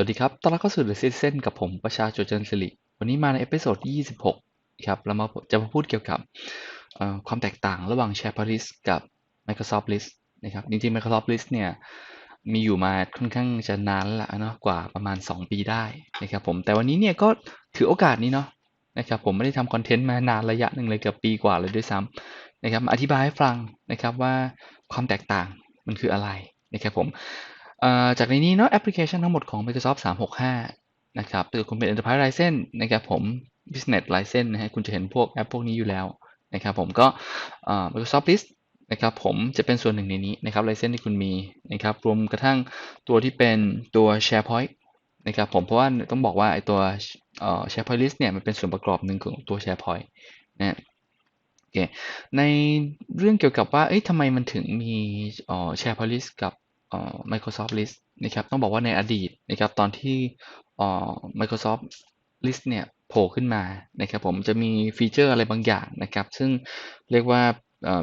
วัสดีครับ ตอนรับเข้าสู่ The Citizen กับผมประชาโจเจนสิริ วันนี้มาในเอพิโซดที่ 26 ครับ เรามาจะมาพูดเกี่ยวกับความแตกต่างระหว่าง SharePoint กับ Microsoft List นะครับ จริงๆ Microsoft List เนี่ยมีอยู่มาค่อนข้างจะนานแล้วละเนาะกว่าประมาณ 2 ปีได้นะครับผม แต่วันนี้เนี่ยก็ถือโอกาสนี้เนาะนะครับผมไม่ได้ทำคอนเทนต์มานานระยะหนึ่งเลยเกือบปีกว่าเลยด้วยซ้ำนะครับอธิบายให้ฟังนะครับว่าความแตกต่างมันคืออะไรนะครับผม จากในนี้เนาะแอปพลิเคชันทั้งหมดของ Microsoft 365 นะครับถ้าคุณเป็น Enterprise License นะครับผม Business License นะฮะคุณจะเห็นพวกแอปพวกนี้อยู่แล้วนะครับผมก็เอ่อ Microsoft List นะครับผมจะเป็นส่วนหนึ่งในนี้นะครับ License ที่คุณมีนะครับรวมกระทั่งตัวที่เป็นตัว SharePoint นะครับผมเพราะว่าต้องบอกว่าไอตัว SharePoint List เนี่ยมันเป็นส่วนประกอบหนึ่งของตัว SharePoint นะโอเคในเรื่องเกี่ยวกับว่าเอ้ยทำไมมันถึงมีเอ่อ SharePoint List กับ Microsoft List นะครับต้องบอกว่าในอดีตนะครับตอนที่ Microsoft List เนี่ยโผล่ขึ้นมานะครับผมจะมีฟีเจอร์อะไรบางอย่างนะครับ ซึ่งเรียกว่า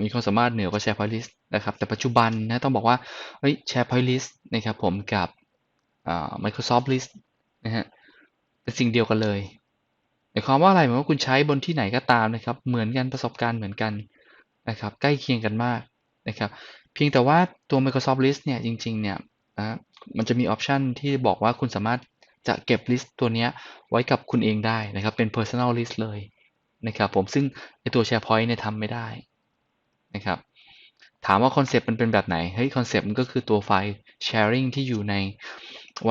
มีความสามารถเหนือกว่า SharePoint List นะครับแต่ปัจจุบันนะต้องบอกว่าเฮ้ย SharePoint List นะครับผมกับ Microsoft List นะฮะเป็นสิ่งเดียวกันเลยหมายความว่าอะไรหมายว่าคุณใช้บนที่ไหนก็ตามนะครับ เหมือนกันประสบการณ์เหมือนกันนะครับ ใกล้เคียงกันมากนะครับ เพียงแต่ว่าตัว Microsoft List เนี่ยจริงๆเนี่ยนะมันจะมีออปชันที่บอกว่าคุณสามารถจะเก็บ list ตัวเนี้ยไว้กับคุณเองได้นะครับ เป็น personal list เลยนะครับผมซึ่งในตัว SharePoint เนี่ยทำไม่ได้นะครับถามว่าคอนเซปต์มันเป็นแบบไหนเฮ้ยคอนเซปต์มันก็คือตัวไฟล์ sharing ที่อยู่ใน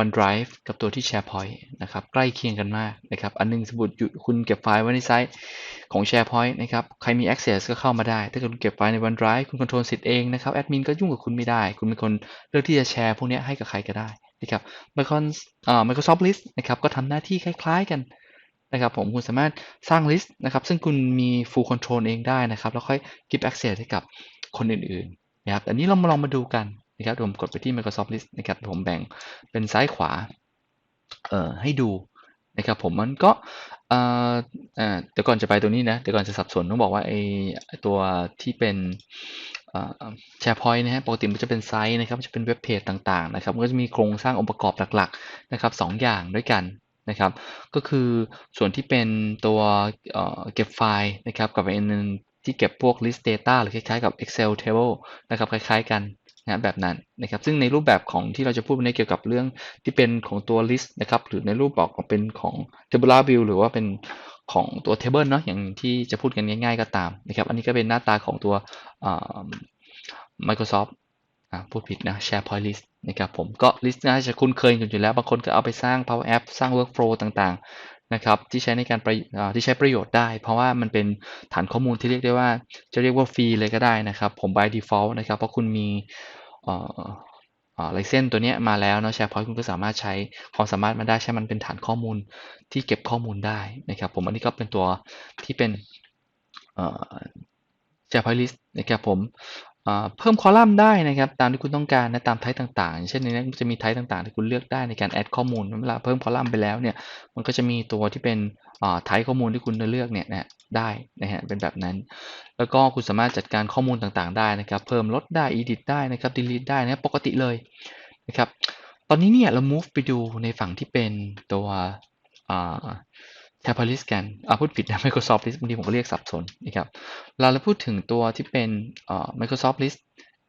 OneDrive กับตัวที่ SharePoint นะครับใกล้เคียงกันมากนะครับอันหนึงสมมติคุณเก็บไฟล์ไว้ในไซต์ของ SharePoint นะครับใครมี access ก็เข้ามาได้ ถ้าเกิดคุณเก็บไฟล์ใน OneDrive คุณคอนโทรลสิทธิ์เองนะครับแอดมินก็ยุ่งกับคุณไม่ได้ คุณเป็นคนเลือกที่จะแชร์พวกนี้ให้กับใครก็ได้นะครับ Microsoft อ่า Microsoft List นะครับก็ทำหน้าที่คล้าย ๆ กันนะครับผมคุณสามารถสร้าง list นะครับซึ่งคุณมี full control เองได้นะครับ แล้วค่อย give access ให้กับคนอื่นๆนะครับอันนี้เรามาลองมาดูกัน นะครับเดี๋ยวผมกดไปที่ Microsoft List นะครับผมแบ่งเป็นซ้ายขวาเอ่อให้ดูนะครับผมมันก็เอ่อเอ่อเดี๋ยวก่อนจะไปตัวนี้นะเดี๋ยวก่อนจะสับสนต้องบอกว่าไอ้ตัวที่เป็นเอ่อ SharePoint นะฮะปกติมันจะเป็นไซต์นะครับจะเป็นเว็บเพจต่างๆนะครับมันก็จะมีโครงสร้างองค์ประกอบหลักๆนะครับสองอย่างด้วยกันนะครับ ก็คือส่วนที่เป็นตัวเอ่อเก็บไฟล์นะครับกับอันนึงที่เก็บพวก list data หรือคล้ายๆกับ Excel table นะครับคล้ายๆกัน นะแบบนั้นนะครับซึ่งในรูปแบบของที่เราจะพูดในเกี่ยวกับเรื่องที่เป็นของตัว list นะครับหรือในรูปแบบของเป็นของ tabular view หรือว่าเป็นของตัว table เนาะอย่างที่จะพูดกันง่าย ๆ ก็ตามนะครับอันนี้ก็เป็นหน้าตาของตัว Microsoft พูดผิดนะ SharePoint List นะครับผมก็ list น่าจะคุ้นเคยกันอยู่แล้ว บางคนก็เอาไปสร้าง Power App สร้าง Workflow ต่างๆ นะครับที่ใช้ในการประที่ใช้ประโยชน์ได้ เพราะว่ามันเป็นฐานข้อมูลที่เรียกได้ว่า จะเรียกว่าฟรีเลยก็ได้นะครับ ผม by default นะครับ เพราะคุณมีเอ่ออ่า license ตัวเนี้ยมาแล้วเนาะ SharePoint คุณก็สามารถใช้ความสามารถมันได้ใช้มันเป็นฐานข้อมูลที่เก็บข้อมูลได้นะครับ ผมอันนี้ก็เป็นตัวที่เป็นเอ่อ SharePoint List นะครับผม เพิ่มคอลัมน์ได้นะครับตามที่คุณต้องการนะตามไทป์ต่างๆ เช่นในนี้จะมีไทป์ต่างๆ ที่คุณเลือกได้ในการแอดข้อมูลเวลาเพิ่มคอลัมน์ไปแล้วเนี่ยมันก็จะมีตัวที่เป็นไทป์ข้อมูลที่คุณจะเลือกเนี่ยนะได้นะฮะเป็นแบบนั้น แล้วก็คุณสามารถจัดการข้อมูลต่างๆได้นะครับ เพิ่มลดได้ edit ได้นะครับ delete ได้นะปกติเลยนะครับตอนนี้เนี่ยเรา move ไปดูในฝั่งที่เป็นตัว อ่า SharePoint List กันอ่าพูดผิดนะ Microsoft List บางทีผมก็เรียกสับสนนะครับ เราเราพูดถึงตัวที่เป็น Microsoft List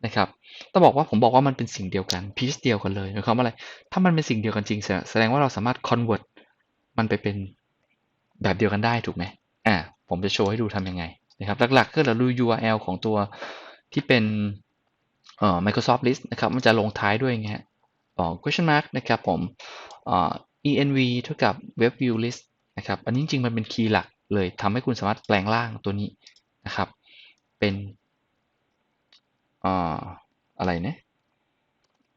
นะครับ ต้องบอกว่าผมบอกว่ามันเป็นสิ่งเดียวกัน piece เดียวกันเลยหมายความว่าอะไร ถ้ามันเป็นสิ่งเดียวกันจริง แสดงว่าเราสามารถ convert มันไปเป็นแบบเดียวกันได้ถูกไหมอ่า ผมจะโชว์ให้ดูทำยังไงนะครับ หลักๆก็เราดู URL ของตัวที่เป็นเอ่อ Microsoft List นะครับ มันจะลงท้ายด้วยไงฮะอ๋อ question mark นะครับผมอ่า env เท่ากับ web view list นะครับ อันนี้จริงๆมันเป็นคีย์หลักเลยทำให้คุณสามารถแปลงร่างตัวนี้นะครับ เป็นออะไรนะ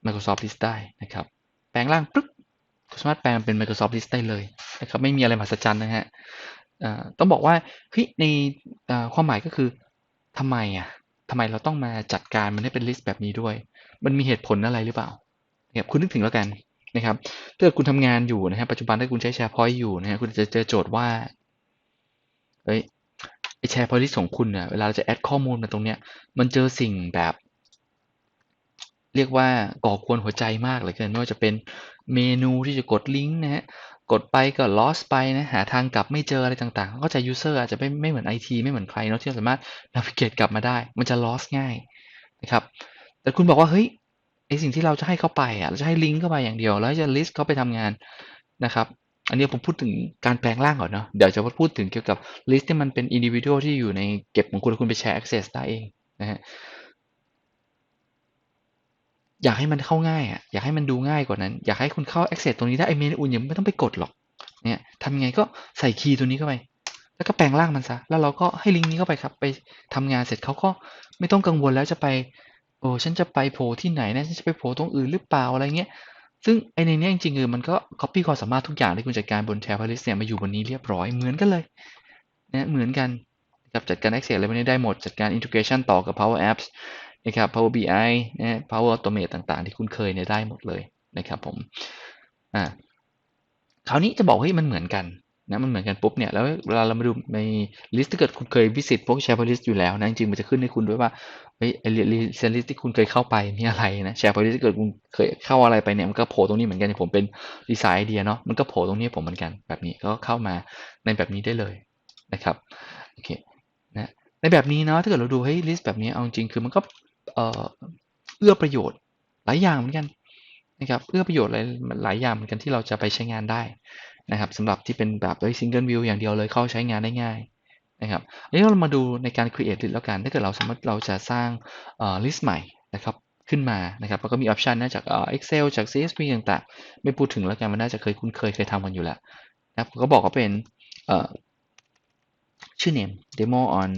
Microsoft List ได้นะครับ แปลงร่างปุ๊บคุณสามารถแปลงเป็น Microsoft List ได้เลยนะครับไม่มีอะไรมหัศจรรย์นะฮะต้องบอกว่าเฮ้ยในความหมายก็คือทำไมอะทำไมเราต้องมาจัดการมันให้เป็น list แบบนี้ด้วย มันมีเหตุผลอะไรหรือเปล่าเนี่ยคุณนึกถึงแล้วกัน นะครับถ้าเกิดคุณทำงานอยู่นะฮะปัจจุบันถ้าคุณใช้ SharePoint อยู่นะฮะคุณจะเจอโจทย์ว่าเฮ้ยไอ SharePoint list ของคุณเนี่ยเวลาเราจะแอดข้อมูลมาตรงเนี้ยมันเจอสิ่งแบบ เรียกว่าก่อกวนหัวใจมากเลยเกินไม่ว่าจะเป็นเมนูที่จะกดลิงก์นะฮะกดไปก็ lost ไปนะหาทางกลับไม่เจออะไรต่างๆ ก็จะ user อาจจะไม่ไม่เหมือน IT ไม่เหมือนใครเนาะที่สามารถ navigate กลับมาได้ มันจะ lost ง่ายนะครับ แต่คุณบอกว่าเฮ้ย ไอสิ่งที่เราจะให้เขาไปอะเราจะให้ลิงก์เข้าไปอย่างเดียว แล้วจะ list เขาไปทำงานนะครับ อันนี้ผมพูดถึงการแปลงร่างก่อนเนาะเดี๋ยวจะพูดถึงเกี่ยวกับ list ที่มันเป็น individual ที่อยู่ในเก็บของคุณคุณไปแชร์ access ได้เองนะฮะอยากให้มันเข้าง่ายอะอยากให้มันดูง่ายกว่านั้น อยากให้คุณเข้า access ตรงนี้ได้ไอเมนูอื่นยังไม่ต้องไปกดหรอกเนี่ยทำยังไงก็ใส่คีย์ตัวนี้เข้าไปแล้วก็แปลงร่างมันซะ แล้วเราก็ให้ลิงก์นี้เข้าไปครับ ไปทำงานเสร็จเขาก็ไม่ต้องกังวลแล้วจะไป โอ้ฉันจะไปโผล่ที่ไหนนะฉันจะไปโผล่ตรงอื่นหรือเปล่าอะไรเงี้ย ซึ่งไอในเนี้ยจริงๆคือมันก็ copy ความสามารถทุกอย่างที่คุณจัดการบน SharePoint เนี่ยมาอยู่บนนี้เรียบร้อยเหมือนกันเลยนะเหมือนกันกับจัดการ Access อะไรพวกนี้ได้หมดจัดการ Integration ต่อกับ Power Apps นะครับ Power BI นะ Power Automate ต่างๆ ที่คุณเคยเนี่ยได้หมดเลยนะครับผมอ่าคราวนี้จะบอกเฮ้ยมันเหมือนกัน นะมันเหมือนกันปุ๊บเนี่ยแล้วเวลาเรามาดูในลิสต์ถ้าเกิดคุณเคยวิสิตพวก SharePoint list อยู่แล้วนะจริงๆมันจะขึ้นให้คุณด้วยว่าเฮ้ยไอ้ลิสต์ที่คุณเคยเข้าไปมีอะไรนะ SharePoint list ถ้าเกิดคุณเคยเข้าอะไรไปเนี่ยมันก็โผล่ตรงนี้เหมือนกันผมเป็นดีไซน์ไอเดียเนาะมันก็โผล่ตรงนี้ผมเหมือนกันแบบนี้ก็เข้ามาในแบบนี้ได้เลยนะครับโอเคนะในแบบนี้เนาะถ้าเกิดเราดูเฮ้ยลิสต์แบบนี้เอาจริงคือมันก็เอ่อเอื้อประโยชน์หลายอย่างเหมือนกันนะครับเอื้อประโยชน์หลายหลายอย่างเหมือนกันที่เราจะไปใช้งานได้ นะครับสำหรับที่เป็นแบบด้วย single view อย่างเดียวเลยเข้าใช้งานได้ง่ายนะครับอันนี้เรามาดูในการ create list แล้วกัน ถ้าเกิดเราสมมติเราจะสร้างเอ่อ list ใหม่นะครับขึ้นมานะครับแล้วก็มี option นะจากเอ่อ Excel จาก CSV ต่างๆ ไม่พูดถึงแล้วกันมันน่าจะเคยคุ้นเคยเคยทำกันอยู่แล้วนะครับก็บอกว่าเป็นเอ่อชื่อ name demo on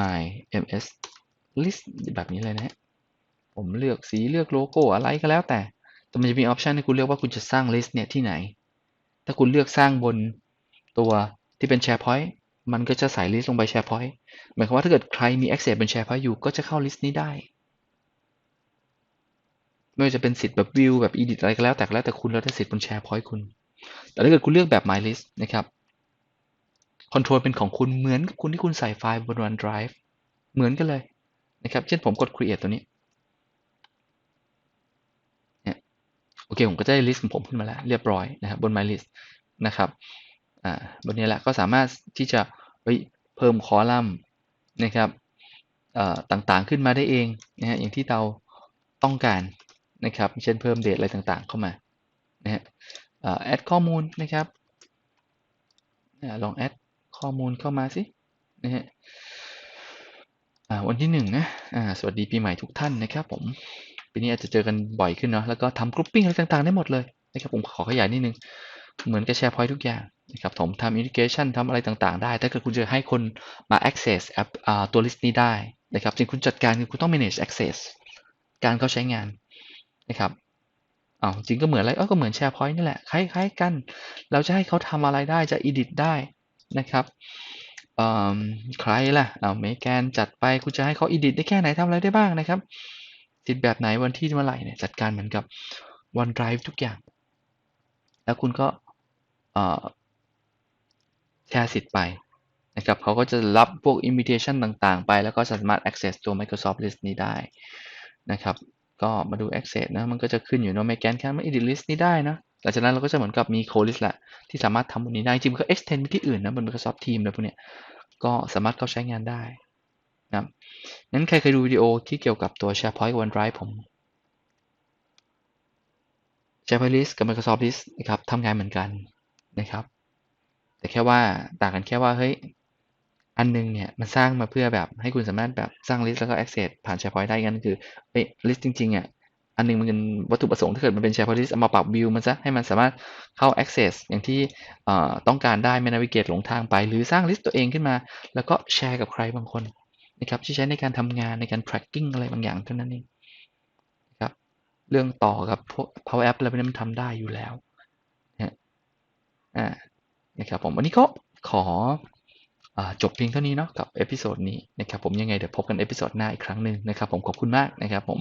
my ms list แบบนี้เลยนะฮะผมเลือกสีเลือกโลโก้อะไรก็แล้วแต่แต่มันจะมีออปชันให้คุณเลือกว่าคุณจะสร้าง list เนี่ยที่ไหน ถ้าคุณเลือกสร้างบนตัวที่เป็น SharePoint มันก็จะใส่ list ลงไป SharePoint หมายความว่าถ้าเกิดใครมี access บน SharePoint อยู่ก็จะเข้า list นี้ได้ ไม่ว่าจะเป็นสิทธิ์แบบ view แบบ edit อะไรก็แล้วแต่แล้วแต่คุณแล้วแต่สิทธิ์บน SharePoint คุณ แต่ถ้าเกิดคุณเลือกแบบ my list นะครับ control เป็นของคุณเหมือนกับคุณที่คุณใส่ไฟล์บน OneDrive เหมือนกันเลยนะครับ เช่นผมกด create ตัวนี้ อเคผมก็จะได้ list ของผมขึ้นมาแล้วเรียบร้อยนะครับบน my list นะครับอ่าบนนี้แหละก็สามารถที่จะเพิ่มคอลัมน์นะครับต่างๆขึ้นมาได้เองนะฮะอย่างที่เราต้องการนะครับเช่นเพิ่มเดทอะไรต่างๆเข้ามานะฮะแอดข้อมูลนะครับลองแอดข้อมูลเข้ามาสินะฮะวันที่หนึ่งนะสวัสดีปีใหม่ทุกท่านนะครับผม ปีนี้อาจจะเจอกันบ่อยขึ้นเนาะแล้วก็ทำกรุ๊ปปิ้งอะไรต่างๆ ได้หมดเลยนะครับผมขอขยายนิดนึง เหมือนกับแชร์พอยต์ทุกอย่างนะครับผมทำอินทิเกชันทำอะไรต่างๆ ได้ ถ้าเกิดคุณจะให้คนมา access แอปตัว list นี้ได้นะครับสิ่งคุณจัดการคือคุณต้อง manage access การเขาใช้งานนะครับอาจริงก็เหมือนอะไรเออก็เหมือนแชร์พอยต์นี่แหละคล้ายๆกัน เราจะให้เขาทำอะไรได้จะ edit ได้นะครับใครล่ะเอาเมแกนจัดไปคุณจะให้เขา edit ได้แค่ไหนทำอะไรได้บ้างนะครับ ติดแบบไหนวันที่เมื่อไหร่เนี่ยจัดการเหมือนกับ OneDrive ทุกอย่าง แล้วคุณก็แชร์สิทธิ์ไปนะครับเขาก็จะรับพวก invitation ต่างๆ ไปแล้วก็สามารถ access ตัว Microsoft List นี้ได้นะครับ ก็มาดู access นะ มันก็จะขึ้นอยู่เนาะ m ม c a n แค่มา edit list นี้ได้นะหลังจากนั้นเราก็จะเหมือนกับมี code list แหละที่สามารถทำบนนี้ได้ จริงๆก็ extend ไปที่อื่นนะบน Microsoft Teams อะไรพวกเนี้ยก็สามารถเข้าใช้งานได้ นะครับนั้นใครเคยดูวิดีโอที่เกี่ยวกับตัว SharePoint OneDrive ผม SharePoint List กับ Microsoft List นะครับทำงานเหมือนกันนะครับ แต่แค่ว่าต่างกันแค่ว่าเฮ้ยอันนึงเนี่ยมันสร้างมาเพื่อแบบให้คุณสามารถแบบสร้าง list แล้วก็ access ผ่าน SharePoint ได้กันคือเฮ้ย list จริงๆอะอันนึงมันเป็นวัตถุประสงค์ถ้าเกิดมันเป็น SharePoint list เอามาปรับ view มันซะให้มันสามารถเข้า access อย่างที่ต้องการได้ไม่ navigate หลงทางไป หรือสร้าง list ตัวเองขึ้นมา แล้วก็แชร์กับใครบางคน นะครับที่ใช้ในการทำงานในการ tracking อะไรบางอย่างเท่านั้นเองครับเรื่องต่อกับ Power App อะไรพวกนี้มันทำได้อยู่แล้วนะอ่านะครับผมวันนี้ก็ขออจบเพียงเท่านี้เนาะกับเอพิโซดนี้นะครับผมยังไงเดี๋ยวพบกันเอพิโซดหน้าอีกครั้งหนึ่งนะครับผมขอบคุณมากนะครับผม